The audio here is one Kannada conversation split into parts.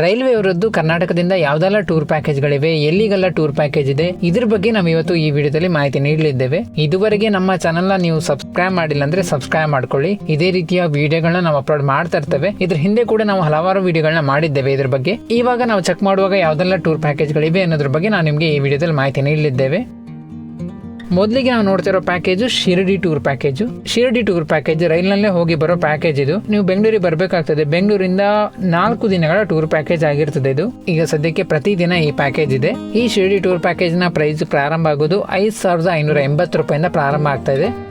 ರೈಲ್ವೆ ಅವರದ್ದು ಕರ್ನಾಟಕದಿಂದ ಯಾವ್ದೆಲ್ಲ ಟೂರ್ ಪ್ಯಾಕೇಜ್ಗಳಿವೆ, ಎಲ್ಲಿಗೆಲ್ಲ ಟೂರ್ ಪ್ಯಾಕೇಜ್ ಇದೆ, ಇದ್ರ ಬಗ್ಗೆ ನಾವು ಇವತ್ತು ಈ ವಿಡಿಯೋದಲ್ಲಿ ಮಾಹಿತಿ ನೀಡಲಿದ್ದೇವೆ. ಇದುವರೆಗೆ ನಮ್ಮ ಚಾನಲ್ನ ನೀವು ಸಬ್ಸ್ಕ್ರೈಬ್ ಮಾಡಿಲ್ಲ ಅಂದ್ರೆ ಸಬ್ಸ್ಕ್ರೈಬ್ ಮಾಡ್ಕೊಳ್ಳಿ. ಇದೇ ರೀತಿಯ ವಿಡಿಯೋಗಳನ್ನ ನಾವು ಅಪ್ಲೋಡ್ ಮಾಡ್ತಾ ಇರ್ತೇವೆ. ಇದ್ರ ಹಿಂದೆ ಕೂಡ ನಾವು ಹಲವಾರು ವಿಡಿಯೋಗಳನ್ನ ಮಾಡಿದ್ದೇವೆ ಇದ್ರ ಬಗ್ಗೆ. ಇವಾಗ ನಾವು ಚೆಕ್ ಮಾಡುವಾಗ ಯಾವ್ದೆಲ್ಲ ಟೂರ್ ಪ್ಯಾಕೇಜ್ಗಳಿವೆ ಅನ್ನೋದ್ರ ಬಗ್ಗೆ ನಾವು ನಿಮಗೆ ಈ ವಿಡಿಯೋದಲ್ಲಿ ಮಾಹಿತಿ ನೀಡಲಿದ್ದೇವೆ. ಮೊದಲಿಗೆ ನಾವು ನೋಡ್ತಿರೋ package Shirdi tour package. Shirdi tour package ರೈಲ್ನಲ್ಲೇ ಹೋಗಿ ಬರೋ ಪ್ಯಾಕೇಜ್ ಇದು. ನೀವು ಬೆಂಗಳೂರಿಗೆ ಬರಬೇಕಾಗ್ತದೆ. ಬೆಂಗಳೂರಿಂದ ನಾಲ್ಕು ದಿನಗಳ ಟೂರ್ ಪ್ಯಾಕೇಜ್ ಆಗಿರ್ತದೆ ಇದು. ಈಗ ಸದ್ಯಕ್ಕೆ ಪ್ರತಿದಿನ ಈ ಪ್ಯಾಕೇಜ್ ಇದೆ. ಈ ಶಿರಡಿ ಟೂರ್ ಪ್ಯಾಕೇಜ್ನ ಪ್ರೈಸ್ ಪ್ರಾರಂಭ ಆಗೋದು ಐದು ಸಾವಿರದ ಐನೂರ ಎಂಬತ್ತು ರೂಪಾಯಿಂದ ಪ್ರಾರಂಭ ಆಗ್ತಾ ಇದೆ.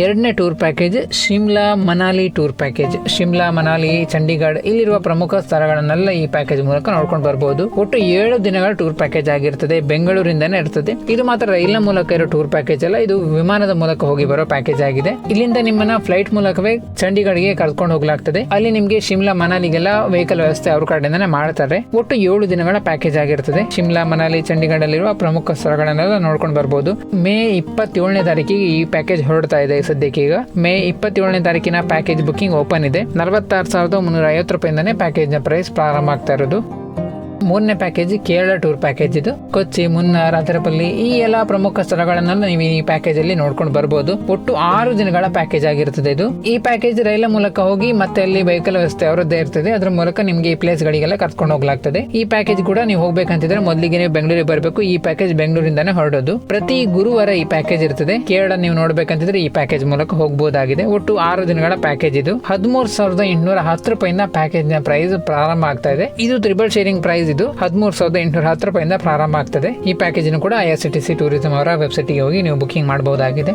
ಎರಡನೇ tour package Shimla Manali tour package. Shimla, Manali, Chandigarh ಇಲ್ಲಿರುವ ಪ್ರಮುಖ ಸ್ಥಳಗಳನ್ನೆಲ್ಲ ಈ ಪ್ಯಾಕೇಜ್ ಮೂಲಕ ನೋಡ್ಕೊಂಡು ಬರಬಹುದು ಒಟ್ಟು ಏಳು ದಿನಗಳ ಟೂರ್ ಪ್ಯಾಕೇಜ್ ಆಗಿರ್ತದೆ. ಬೆಂಗಳೂರಿಂದನೇ ಇರ್ತದೆ. ಇದು ಮಾತ್ರ ರೈಲ್ನ ಮೂಲಕ ಇರೋ ಟೂರ್ ಪ್ಯಾಕೇಜ್ ಅಲ್ಲ, ಇದು ವಿಮಾನದ ಮೂಲಕ ಹೋಗಿ ಬರೋ ಪ್ಯಾಕೇಜ್ ಆಗಿದೆ. ಇಲ್ಲಿಂದ ನಿಮ್ಮನ್ನ ಫ್ಲೈಟ್ ಮೂಲಕವೇ ಚಂಡೀಗಢಗೆ ಕರ್ಕೊಂಡು ಹೋಗ್ಲಾಗ್ತದೆ. ಅಲ್ಲಿ ನಿಮ್ಗೆ ಶಿಮ್ಲಾ, ಮನಾಲಿಗೆಲ್ಲ ವೆಹಿಕಲ್ ವ್ಯವಸ್ಥೆ ಅವ್ರ ಕಡೆಯಿಂದನೇ ಮಾಡ್ತಾರೆ. ಒಟ್ಟು ಏಳು ದಿನಗಳ ಪ್ಯಾಕೇಜ್ ಆಗಿರ್ತದೆ. ಶಿಮ್ಲಾ, ಮನಾಲಿ, ಚಂಡೀಗಢಲ್ಲಿರುವ ಪ್ರಮುಖ ಸ್ಥಳಗಳನ್ನೆಲ್ಲ ನೋಡ್ಕೊಂಡು ಬರಬಹುದು ಮೇ ಇಪ್ಪತ್ತೇಳನೇ ತಾರೀಕಿಗೆ ಈ ಪ್ಯಾಕೇಜ್ ಹೊರಡ್ತಾ ಇದೆ. ಸದ್ಯಕ್ಕೆ ಈಗ ಮೇ ಇಪ್ಪತ್ತೇಳನೇ ತಾರೀಕಿನ ಪ್ಯಾಕೇಜ್ ಬುಕಿಂಗ್ ಓಪನ್ ಇದೆ. ನಲವತ್ತಾರು ಸಾವಿರದ ಮುನ್ನೂರ ಐವತ್ತು ರೂಪಾಯಿಂದನೇ ಪ್ಯಾಕೇಜ್ನ ಪ್ರೈಸ್ ಪ್ರಾರಂಭ ಆಗ್ತಾ ಇರೋದು. ಮೂರನೇ ಪ್ಯಾಕೇಜ್ ಕೇರಳ ಟೂರ್ ಪ್ಯಾಕೇಜ್ ಇದು. ಕೊಚ್ಚಿ, ಮುನ್ನಾರ್ ಅದರಪಲ್ಲಿ ಈ ಎಲ್ಲ ಪ್ರಮುಖ ಸ್ಥಳಗಳನ್ನೆಲ್ಲ ನೀವು ಈ ಪ್ಯಾಕೇಜ್ ಅಲ್ಲಿ ನೋಡ್ಕೊಂಡು ಬರಬಹುದು ಒಟ್ಟು ಆರು ದಿನಗಳ ಪ್ಯಾಕೇಜ್ ಆಗಿರುತ್ತದೆ ಇದು. ಈ ಪ್ಯಾಕೇಜ್ ರೈಲ ಮೂಲಕ ಹೋಗಿ ಮತ್ತೆ ಅಲ್ಲಿ ವೆಹಿಕಲ್ ವ್ಯವಸ್ಥೆ ಅವರದ್ದೇ ಇರ್ತದೆ. ಅದರ ಮೂಲಕ ನಿಮಗೆ ಈ ಪ್ಲೇಸ್ ಗಳಿಗೆಲ್ಲ ಕರ್ಕೊಂಡು ಹೋಗ್ಲಾಗ್ತದೆ. ಈ ಪ್ಯಾಕೇಜ್ ಕೂಡ ನೀವು ಹೋಗ್ಬೇಕಂತಿದ್ರೆ ಮೊದಲಿಗೆ ನೀವು ಬೆಂಗಳೂರಿಗೆ ಬರಬೇಕು. ಈ ಪ್ಯಾಕೇಜ್ ಬೆಂಗಳೂರಿಂದಾನೇ ಹೊರಡೋದು. ಪ್ರತಿ ಗುರುವಾರ ಈ ಪ್ಯಾಕೇಜ್ ಇರ್ತದೆ. ಕೇರಳ ನೀವು ನೋಡ್ಬೇಕಂತಿದ್ರೆ ಈ ಪ್ಯಾಕೇಜ್ ಮೂಲಕ ಹೋಗಬಹುದಾಗಿದೆ ಒಟ್ಟು ಆರು ದಿನಗಳ ಪ್ಯಾಕೇಜ್ ಇದು. ಹದಿಮೂರು ಸಾವಿರದ ಎಂಟುನೂರ ಹತ್ತು ರೂಪಾಯಿಂದ ಪ್ಯಾಕೇಜ್ನ ಪ್ರೈಸ್ ಪ್ರಾರಂಭ ಆಗ್ತಾ ಇದೆ. ಇದು ತ್ರಿಬಲ್ ಶೇರಿಂಗ್ ಪ್ರೈಸ್ ಇದು ಹದಿಮೂರು ಸಾವಿರದ ಎಂಟುನೂರ ಹತ್ತು ರೂಪಾಯಿಂದ ಪ್ರಾರಂಭ ಆಗ್ತದೆ. ಈ ಪ್ಯಾಕೇಜ್ ಕೂಡ ಐ ಸಿ ಟಿ ಟೂರಿಸಂ ಅವರ ವೆಬ್ಸೈಟ್ಗೆ ಹೋಗಿ ನೀವು ಬುಕಿಂಗ್ ಮಾಡಬಹುದಾಗಿದೆ.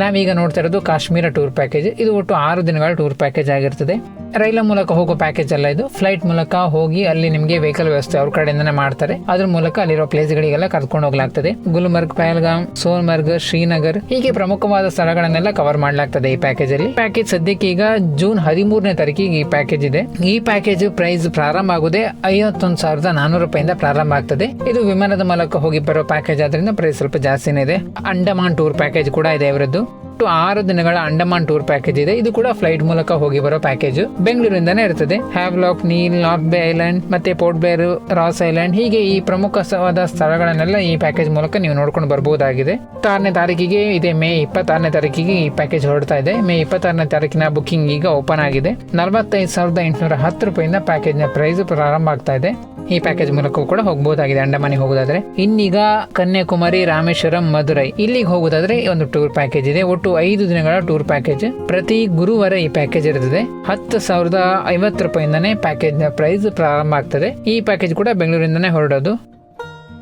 ನಾವೀಗ ನೋಡ್ತಾ ಇರೋದು ಕಾಶ್ಮೀರ ಟೂರ್ ಪ್ಯಾಕೇಜ್ ಇದು ಒಟ್ಟು ಆರು ದಿನಗಳ ಟೂರ್ ಪ್ಯಾಕೇಜ್ ಆಗಿರ್ತದೆ. ರೈಲ ಮೂಲಕ ಹೋಗೋ ಪ್ಯಾಕೇಜ್ ಅಲ್ಲ ಇದು. ಫ್ಲೈಟ್ ಮೂಲಕ ಹೋಗಿ ಅಲ್ಲಿ ನಿಮಗೆ ವೆಹಿಕಲ್ ವ್ಯವಸ್ಥೆ ಅವ್ರ ಕಡೆಯಿಂದನೇ ಮಾಡ್ತಾರೆ. ಅದ್ರ ಮೂಲಕ ಅಲ್ಲಿರೋ ಪ್ಲೇಸ್ ಗಳಿಗೆಲ್ಲ ಕರ್ಕೊಂಡು ಹೋಗ್ಲಾಗ್ತದೆ. ಗುಲ್ಮರ್ಗ್, ಪಹಲ್ಗಾಮ್, ಸೋನ್ಮರ್ಗ್, ಶ್ರೀನಗರ್ ಹೀಗೆ ಪ್ರಮುಖವಾದ ಸ್ಥಳಗಳನ್ನೆಲ್ಲ ಕವರ್ ಮಾಡಲಾಗ್ತದೆ ಈ ಪ್ಯಾಕೇಜ್ ಅಲ್ಲಿ. ಪ್ಯಾಕೇಜ್ ಸದ್ಯಕ್ಕೆ ಈಗ ಜೂನ್ ಹದಿಮೂರನೇ ತಾರೀಕಿಗೆ ಈ ಪ್ಯಾಕೇಜ್ ಇದೆ. ಈ ಪ್ಯಾಕೇಜ್ ಪ್ರೈಸ್ ಪ್ರಾರಂಭ ಆಗುದೇ ಐವತ್ತೊಂದು ಸಾವಿರದ ನಾನೂರು ರೂಪಾಯಿಂದ ಪ್ರಾರಂಭ ಆಗ್ತದೆ. ಇದು ವಿಮಾನದ ಮೂಲಕ ಹೋಗಿ ಬರೋ ಪ್ಯಾಕೇಜ್ ಆದ್ರಿಂದ ಪ್ರೈಸ್ ಸ್ವಲ್ಪ ಜಾಸ್ತಿನೇ ಇದೆ. ಅಂಡಮಾನ್ ಟೂರ್ ಪ್ಯಾಕೇಜ್ ಕೂಡ ಇದೆ ಇವರದ್ದು ಒಟ್ಟು ಆರು ದಿನಗಳ ಅಂಡಮಾನ್ ಟೂರ್ ಪ್ಯಾಕೇಜ್ ಇದೆ. ಇದು ಕೂಡ ಫ್ಲೈಟ್ ಮೂಲಕ ಹೋಗಿ ಬರೋ ಪ್ಯಾಕೇಜ್. ಬೆಂಗಳೂರಿಂದಾನೇ ಇರ್ತದೆ. Havelock, Neil, North Bay Island ಮತ್ತೆ ಪೋರ್ಟ್ ಬೇರ್ ರಾಸ್ ಐಲ್ಯಾಂಡ್ ಹೀಗೆ ಈ ಪ್ರಮುಖವಾದ ಸ್ಥಳಗಳನ್ನೆಲ್ಲ ಈ ಪ್ಯಾಕೇಜ್ ಮೂಲಕ ನೀವು ನೋಡ್ಕೊಂಡು ಬರಬಹುದಾಗಿದೆ ಆರನೇ ತಾರೀಕಿಗೆ ಇದೆ. ಮೇ ಇಪ್ಪತ್ತಾರನೇ ತಾರೀಕಿಗೆ ಈ ಪ್ಯಾಕೇಜ್ ಹೊರಡ್ತಾ ಇದೆ. ಮೇ ಇಪ್ಪತ್ತಾರನೇ ತಾರೀಕಿನ ಬುಕಿಂಗ್ ಈಗ ಓಪನ್ ಆಗಿದೆ. ನಲವತ್ತೈದು ಸಾವಿರದ ಎಂಟುನೂರ ಹತ್ತು ರೂಪಾಯಿಂದ ಪ್ಯಾಕೇಜ್ನ ಪ್ರೈಸ್ ಪ್ರಾರಂಭ ಆಗ್ತಾ ಇದೆ. ಈ ಪ್ಯಾಕೇಜ್ ಮೂಲಕವೂ ಕೂಡ ಹೋಗಬಹುದಾಗಿದೆ ಅಂಡಮಾನಿಗೆ ಹೋಗೋದಾದ್ರೆ. ಇನ್ನೀಗ ಕನ್ಯಾಕುಮಾರಿ, ರಾಮೇಶ್ವರಂ, ಮಧುರೈ. ಇಲ್ಲಿಗೆ ಹೋಗೋದಾದ್ರೆ ಒಂದು ಟೂರ್ ಪ್ಯಾಕೇಜ್ ಇದೆ. ಒಟ್ಟು ಐದು ದಿನಗಳ ಟೂರ್ ಪ್ಯಾಕೇಜ್ ಪ್ರತಿ ಗುರುವಾರ ಈ ಪ್ಯಾಕೇಜ್ ಇರುತ್ತದೆ ಹತ್ತು ಸಾವಿರದ ಐವತ್ತು ರೂಪಾಯಿಂದನೇ ಪ್ಯಾಕೇಜ್ನ ಪ್ರೈಸ್ ಪ್ರಾರಂಭ ಆಗ್ತದೆ. ಈ ಪ್ಯಾಕೇಜ್ ಕೂಡ ಬೆಂಗಳೂರಿಂದನೇ ಹೊರಡೋದು.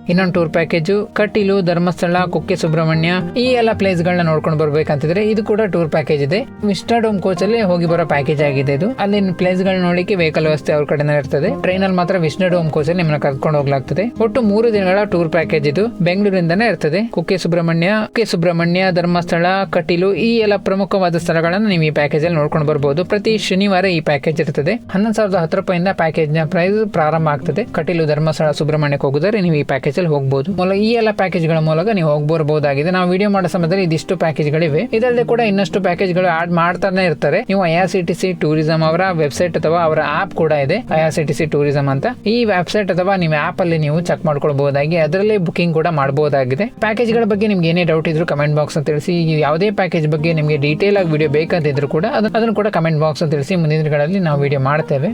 ಇನ್ನೊಂದು ಟೂರ್ ಪ್ಯಾಕೇಜು ಕಟೀಲು, ಧರ್ಮಸ್ಥಳ, ಕುಕ್ಕೆ ಸುಬ್ರಹ್ಮಣ್ಯ, ಈ ಎಲ್ಲ ಪ್ಲೇಸ್ ಗಳನ್ನ ನೋಡ್ಕೊಂಡು ಬರ್ಬೇಕಂತಿದ್ರೆ ಇದು ಕೂಡ ಟೂರ್ ಪ್ಯಾಕೇಜ್ ಇದೆ. ವಿಸ್ಟಾಡೋಮ್ ಕೋಚ್ ಅಲ್ಲಿ ಹೋಗಿ ಬರೋ ಪ್ಯಾಕೇಜ್ ಆಗಿದೆ ಇದು. ಅಲ್ಲಿ ಪ್ಲೇಸ್ ಗಳನ್ನ ನೋಡಲಿಕ್ಕೆ ವೆಹಿಕಲ್ ವ್ಯವಸ್ಥೆ ಅವ್ರ ಕಡೆನೇ ಇರ್ತದೆ. ಟ್ರೈನ್ ಅಲ್ಲಿ ಮಾತ್ರ ವಿಸ್ಟಾಡೋಮ್ ಕೋಚ್ ಅಲ್ಲಿ ನಿಮ್ಮನ್ನ ಕರ್ಕೊಂಡು ಹೋಗ್ಲಾಗ್ತದೆ. ಒಟ್ಟು ಮೂರು ದಿನಗಳ ಟೂರ್ ಪ್ಯಾಕೇಜ್ ಇದು. ಬೆಂಗಳೂರಿಂದನೇ ಇರ್ತದೆ. ಕುಕ್ಕೆ ಸುಬ್ರಹ್ಮಣ್ಯ ಕುಕ್ಕೆ ಸುಬ್ರಹ್ಮಣ್ಯ, ಧರ್ಮಸ್ಥಳ, ಕಟೀಲು ಈ ಎಲ್ಲ ಪ್ರಮುಖವಾದ ಸ್ಥಳಗಳನ್ನ ನೀವು ಈ ಪ್ಯಾಕೇಜ್ ಅಲ್ಲಿ ನೋಡ್ಕೊಂಡು ಬರಬಹುದು ಪ್ರತಿ ಶನಿವಾರ ಈ ಪ್ಯಾಕೇಜ್ ಇರ್ತದೆ. ಹನ್ನೊಂದು ಸಾವಿರದ ಹತ್ತು ರೂಪಾಯಿಂದ ಪ್ಯಾಕೇಜ್ನ ಪ್ರೈಸ್ ಪ್ರಾರಂಭ ಆಗ್ತದೆ. ಕಟೀಲು, ಧರ್ಮಸ್ಥಳ, ಸುಬ್ರಹ್ಮಣ್ಯಕ್ಕೆ ಹೋಗಿದ್ರೆ ನೀವು ಈ ಪ್ಯಾಕೇಜ್ ಹೋಗಬಹುದು ಮೂಲ, ಈ ಎಲ್ಲ ಪ್ಯಾಕೇಜ್ಗಳ ಮೂಲಕ ನೀವು ಹೋಗ್ಬರ್ಬೋದಾಗಿದೆ ನಾವು ವಿಡಿಯೋ ಮಾಡೋ ಸಮಯದಲ್ಲಿ ಇದಿಷ್ಟು ಪ್ಯಾಕೇಜ್ ಗಳಿವೆ ಇದಲ್ಲದೆ ಕೂಡ ಇನ್ನಷ್ಟು ಪ್ಯಾಕೇಜ್ಗಳು ಆಡ್ ಮಾಡ್ತಾನೆ ಇರ್ತಾರೆ. ನೀವು I R C T C tourism ಅವರ ವೆಬ್ಸೈಟ್ ಅಥವಾ ಅವರ ಆಪ್ ಕೂಡ ಇದೆ. I R C T C tourism ಅಂತ. ಈ ವೆಬ್ಸೈಟ್ ಅಥವಾ ನಿಮ್ಮ ಆಪ್ ಅಲ್ಲಿ ನೀವು ಚೆಕ್ ಮಾಡ್ಕೊಳ್ಬಹುದಾಗಿ ಅದರಲ್ಲಿ ಬುಕಿಂಗ್ ಕೂಡ ಮಾಡಬಹುದಾಗಿದೆ ಪ್ಯಾಕೇಜ್ಗಳ ಬಗ್ಗೆ ನಿಮ್ಗೆ ಏನೇ ಡೌಟ್ ಇದ್ರು ಕಮೆಂಟ್ ಬಾಕ್ಸ್ ಅಂತ ತಿಳಿಸಿ. ಯಾವುದೇ ಪ್ಯಾಕೇಜ್ ಬಗ್ಗೆ ನಿಮಗೆ ಡೀಟೇಲ್ ಆಗಿ ವಿಡಿಯೋ ಬೇಕಂತಿದ್ರು ಕೂಡ ಅದನ್ನು ಕೂಡ ಕಮೆಂಟ್ ಬಾಕ್ಸ್ ಅಂತ ತಿಳಿಸಿ. ಮುಂದಿನ ದಿನಗಳಲ್ಲಿ ನಾವು ವಿಡಿಯೋ ಮಾಡ್ತೇವೆ.